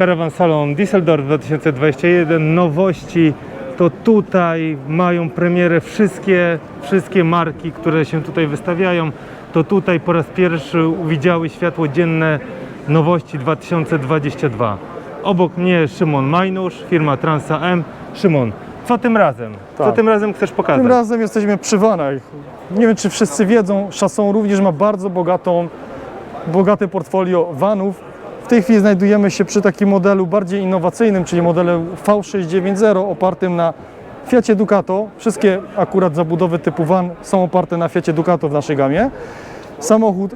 Caravan Salon Düsseldorf 2021. Nowości to tutaj mają premierę wszystkie, wszystkie marki, które się tutaj wystawiają. To tutaj po raz pierwszy widziały światło dzienne nowości 2022. Obok mnie Szymon Majnusz, firma Transa M. Szymon, co tym razem? Co Tak. tym razem chcesz pokazać? Tym razem jesteśmy przy vanach. Nie wiem, czy wszyscy wiedzą, Chasson również ma bardzo bogatą, bogate portfolio vanów. Tej chwili znajdujemy się przy takim modelu bardziej innowacyjnym, czyli modelu V690 opartym na Fiacie Ducato. Wszystkie akurat zabudowy typu van są oparte na Fiacie Ducato w naszej gamie. Samochód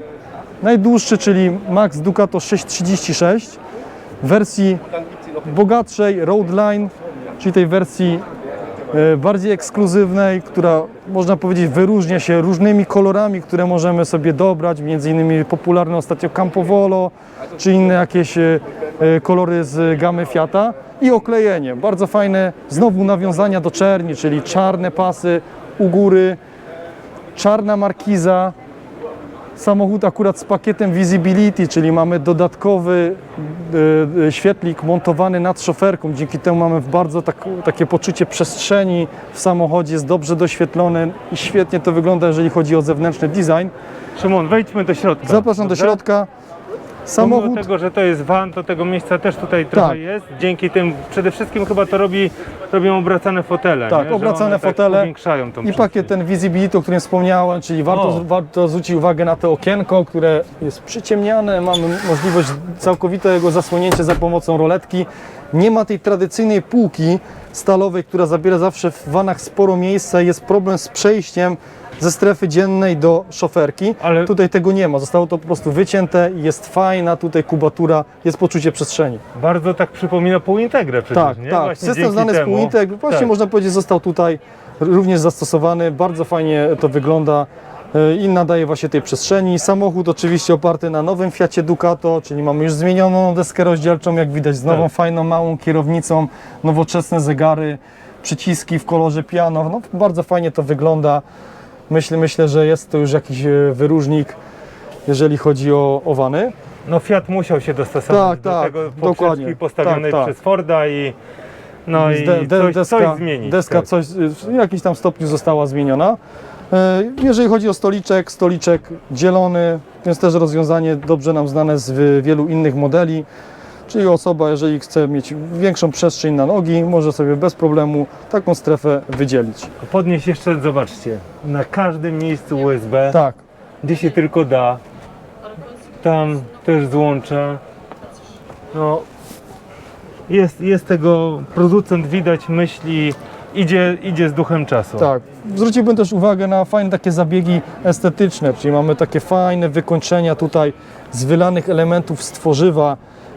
najdłuższy, czyli Max Ducato 636 w wersji bogatszej Roadline, czyli tej wersji bardziej ekskluzywnej, która można powiedzieć wyróżnia się różnymi kolorami, które możemy sobie dobrać, między innymi popularne ostatnio Campovolo, czy inne jakieś e, e, kolory z gamy Fiata i oklejenie. Bardzo fajne, znowu nawiązania do czerni, czyli czarne pasy u góry, czarna markiza, Samochód akurat z pakietem Visibility, czyli mamy dodatkowy e, e, świetlik montowany nad szoferką. Dzięki temu mamy bardzo tak, takie poczucie przestrzeni w samochodzie, jest dobrze doświetlony i świetnie to wygląda, jeżeli chodzi o zewnętrzny design. Szymon, wejdźmy do środka. Zapraszam do Dobrze? Środka. Pomimo Samochód tego, że to jest van, to tego miejsca też tutaj trochę Tak. jest. Dzięki tym przede wszystkim chyba to robi, robią obracane fotele. Tak, nie? Obracane tak fotele powiększają tą i pakiet ten Visibility, o którym wspomniałem, czyli warto, O. warto zwrócić uwagę na to okienko, które jest przyciemniane, mamy możliwość całkowitego zasłonięcia za pomocą roletki. Nie ma tej tradycyjnej półki stalowej, która zabiera zawsze w vanach sporo miejsca. Jest problem z przejściem ze strefy dziennej do szoferki. Ale- Tutaj tego nie ma, zostało to po prostu wycięte jest fajna tutaj kubatura, jest poczucie przestrzeni. Bardzo tak przypomina półintegrę przecież, Tak, nie? tak. Właśnie System znany z temu. Półintek, właśnie Tak. można powiedzieć, został tutaj również zastosowany. Bardzo fajnie to wygląda i nadaje właśnie tej przestrzeni. Samochód oczywiście oparty na nowym Fiacie Ducato, czyli mamy już zmienioną deskę rozdzielczą, jak widać, z nową Tak. fajną małą kierownicą, nowoczesne zegary, przyciski w kolorze piano. No, bardzo fajnie to wygląda. Myślę, myślę, że jest to już jakiś e, wyróżnik, jeżeli chodzi o, o wany. No Fiat musiał się dostosować Tak, do tak, tego dokładnie. poprzeczki postawionej Tak, tak. przez Forda i no i De- de- coś, deska, coś zmienić. Deska tak. coś, w jakimś tam stopniu została zmieniona. E, Jeżeli chodzi o stoliczek, stoliczek dzielony, więc też rozwiązanie dobrze nam znane z wi- wielu innych modeli. Czyli osoba, jeżeli chce mieć większą przestrzeń na nogi, może sobie bez problemu taką strefę wydzielić. Podnieść jeszcze, zobaczcie, na każdym miejscu USB, Tak, gdzie się tylko da. Tam też złącza. No, jest, jest tego, producent widać myśli, idzie, idzie z duchem czasu. tak. Zwróciłbym też uwagę na fajne takie zabiegi estetyczne, czyli mamy takie fajne wykończenia tutaj z wylanych elementów z tworzywa.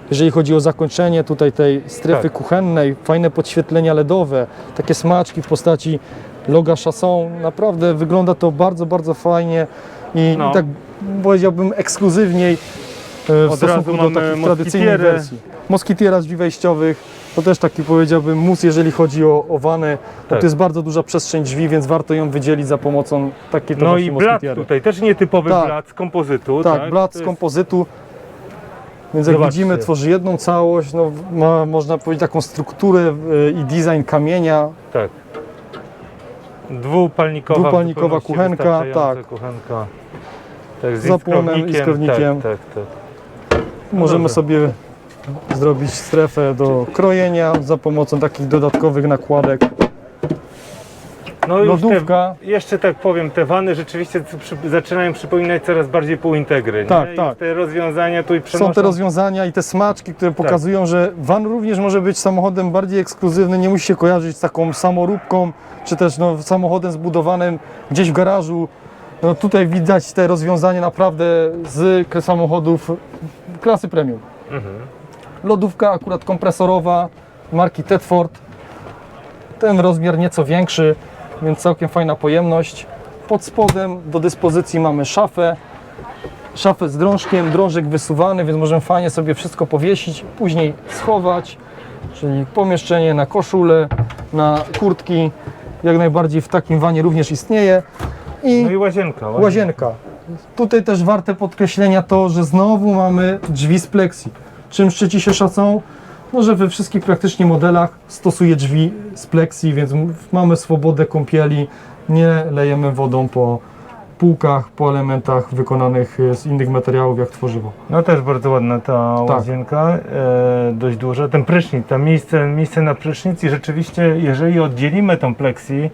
Jeżeli chodzi o zakończenie tutaj tej strefy Tak. kuchennej, fajne podświetlenia LEDowe, takie smaczki w postaci loga Chasson. Naprawdę wygląda to bardzo, bardzo fajnie i, No. i tak powiedziałbym ekskluzywniej w Od stosunku razu do mamy takich tradycyjnych moskitierę. wersji. Moskitiera z drzwi wejściowych, to też taki powiedziałbym mus, jeżeli chodzi o, o wany, bo Tak. to jest bardzo duża przestrzeń drzwi, więc warto ją wydzielić za pomocą takiej No i blat moskitiery. tutaj, też nietypowy Tak. blat z kompozytu. Tak, Tak, blat To z jest- kompozytu. Więc jak Zobaczcie. widzimy, tworzy jedną całość, no, ma, można powiedzieć taką strukturę y, i design kamienia. Tak. Dwupalnikowa, Dwupalnikowa w zupełności kuchenka, wystarczająca tak. Kuchenka. Tak, z Zapłonem, iskownikiem. Tak, tak, tak. Możemy sobie zrobić strefę do krojenia za pomocą takich dodatkowych nakładek. No już Lodówka. Te, jeszcze tak powiem, te wany rzeczywiście przy, zaczynają przypominać coraz bardziej półintegry. nie? Tak, I tak. te rozwiązania tu i przenoszą. Są te rozwiązania i te smaczki, które Tak. pokazują, że van również może być samochodem bardziej ekskluzywny, nie musi się kojarzyć z taką samoróbką, czy też no, samochodem zbudowanym gdzieś w garażu. No, tutaj widać te rozwiązania naprawdę z samochodów klasy premium. Mhm. Lodówka akurat kompresorowa marki Tedford. Ten rozmiar nieco większy, więc całkiem fajna pojemność. Pod spodem do dyspozycji mamy szafę. Szafę z drążkiem, drążek wysuwany, więc możemy fajnie sobie wszystko powiesić, później schować, czyli pomieszczenie na koszulę, na kurtki. Jak najbardziej w takim wanie również istnieje. I No i łazienka. Łazienka. Tutaj też warte podkreślenia to, że znowu mamy drzwi z pleksji. Czym szczyci się szacą? no, że we wszystkich praktycznie modelach stosuje drzwi z plexi, więc m- mamy swobodę kąpieli, nie lejemy wodą po półkach, po elementach wykonanych e, z innych materiałów jak tworzywo. No też bardzo ładna ta Tak. łazienka, e, dość duża. Ten prysznic, tam miejsce, miejsce na prysznic i rzeczywiście, jeżeli oddzielimy tą plexi, e,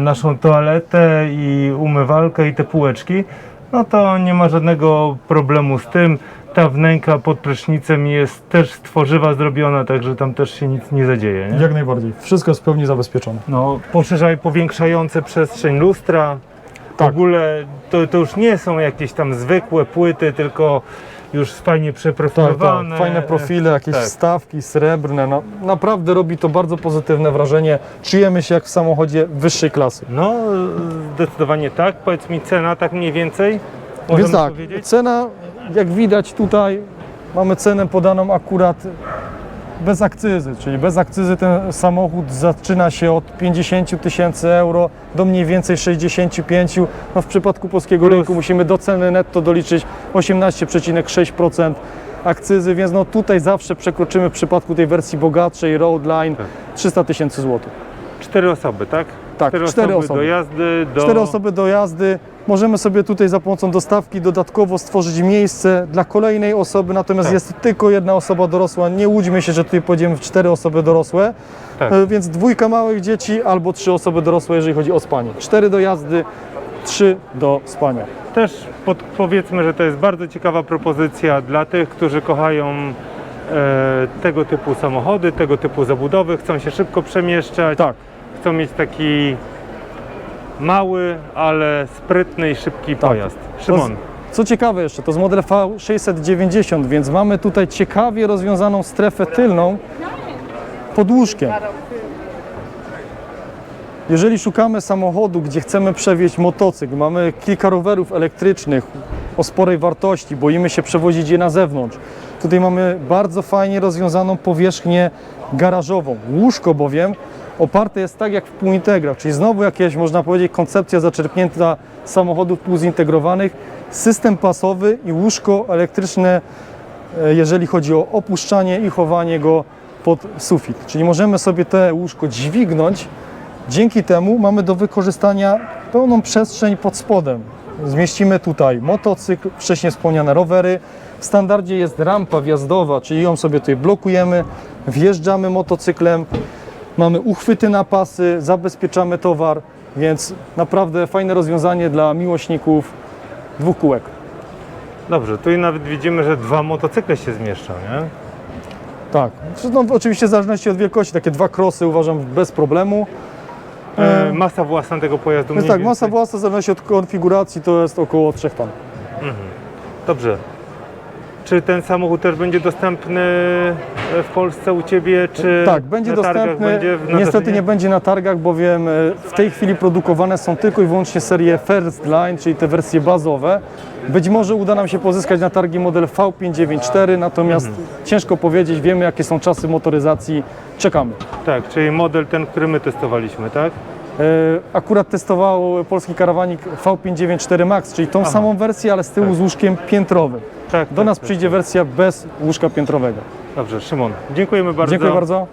naszą toaletę i umywalkę i te półeczki, no to nie ma żadnego problemu z tym. Ta wnęka pod prysznicem jest też z tworzywa zrobiona, także tam też się nic nie zadzieje. Nie? Jak najbardziej. Wszystko jest w pełni zabezpieczone. No, poszerzaj, powiększające przestrzeń lustra. W Tak. ogóle to, to już nie są jakieś tam zwykłe płyty, tylko już fajnie Tak, przeprofilowane. tak. Fajne profile, jakieś tak. wstawki srebrne. No, naprawdę robi to bardzo pozytywne wrażenie. Czujemy się jak w samochodzie wyższej klasy. No, zdecydowanie tak. Powiedz mi cena tak mniej więcej. Możemy Więc tak, powiedzieć? cena, jak widać tutaj, mamy cenę podaną akurat bez akcyzy, czyli bez akcyzy ten samochód zaczyna się od 50 tysięcy euro do mniej więcej 65. No w przypadku polskiego Plus. rynku musimy do ceny netto doliczyć 18,6% akcyzy, więc no tutaj zawsze przekroczymy w przypadku tej wersji bogatszej Roadline Tak. 300 tysięcy złotych. Cztery osoby, tak? Tak, cztery, cztery osoby, osoby. do jazdy, do... Cztery osoby do jazdy. Możemy sobie tutaj za pomocą dostawki dodatkowo stworzyć miejsce dla kolejnej osoby, natomiast Tak. jest tylko jedna osoba dorosła. Nie łudźmy się, że tutaj pojedziemy w cztery osoby dorosłe, Tak. E, więc dwójka małych dzieci albo trzy osoby dorosłe, jeżeli chodzi o spanie. Cztery do jazdy, trzy do spania. Też pod, powiedzmy, że to jest bardzo ciekawa propozycja dla tych, którzy kochają e, tego typu samochody, tego typu zabudowy, chcą się szybko przemieszczać, Tak, chcą mieć taki mały, ale sprytny i szybki Tak. pojazd. Szymon, Co ciekawe jeszcze, to jest model V690, więc mamy tutaj ciekawie rozwiązaną strefę tylną pod łóżkiem. Jeżeli szukamy samochodu, gdzie chcemy przewieźć motocykl, mamy kilka rowerów elektrycznych o sporej wartości, boimy się przewozić je na zewnątrz. Tutaj mamy bardzo fajnie rozwiązaną powierzchnię garażową. Łóżko bowiem oparte jest tak jak w półintegrach, czyli znowu jakieś, można powiedzieć, koncepcja zaczerpnięta samochodów półzintegrowanych, system pasowy i łóżko elektryczne, e, jeżeli chodzi o opuszczanie i chowanie go pod sufit. Czyli możemy sobie te łóżko dźwignąć, Dzięki temu mamy do wykorzystania pełną przestrzeń pod spodem. Zmieścimy tutaj motocykl, wcześniej wspomniane rowery. W standardzie jest rampa wjazdowa, czyli ją sobie tutaj blokujemy, wjeżdżamy motocyklem, mamy uchwyty na pasy, zabezpieczamy towar, więc naprawdę fajne rozwiązanie dla miłośników dwóch kółek. dobrze, tu i nawet widzimy, że dwa motocykle się zmieszczą, nie? Tak, no, oczywiście w zależności od wielkości, takie dwa krosy uważam bez problemu. E, masa własna tego pojazdu Więc mniej tak, masa więcej. własna w zależności od konfiguracji to jest około 3 ton. Dobrze. Czy ten samochód też będzie dostępny e, w Polsce u Ciebie, czy Tak, będzie na targach dostępny. Będzie w Niestety nie będzie na targach, bowiem e, w tej chwili produkowane są tylko i wyłącznie serie First Line, czyli te wersje bazowe. Być może uda nam się pozyskać na targi model V594, natomiast Mhm. ciężko powiedzieć, wiemy jakie są czasy motoryzacji, czekamy. Tak, czyli model ten, który my testowaliśmy, tak? E, Akurat testował polski karawanik V594 Max, czyli tą Aha. samą wersję, ale z tyłu Tak. z łóżkiem piętrowym. Tak. Do tak, nas tak, przyjdzie tak. wersja bez łóżka piętrowego. Dobrze, Szymon, dziękujemy bardzo. Dziękuję bardzo.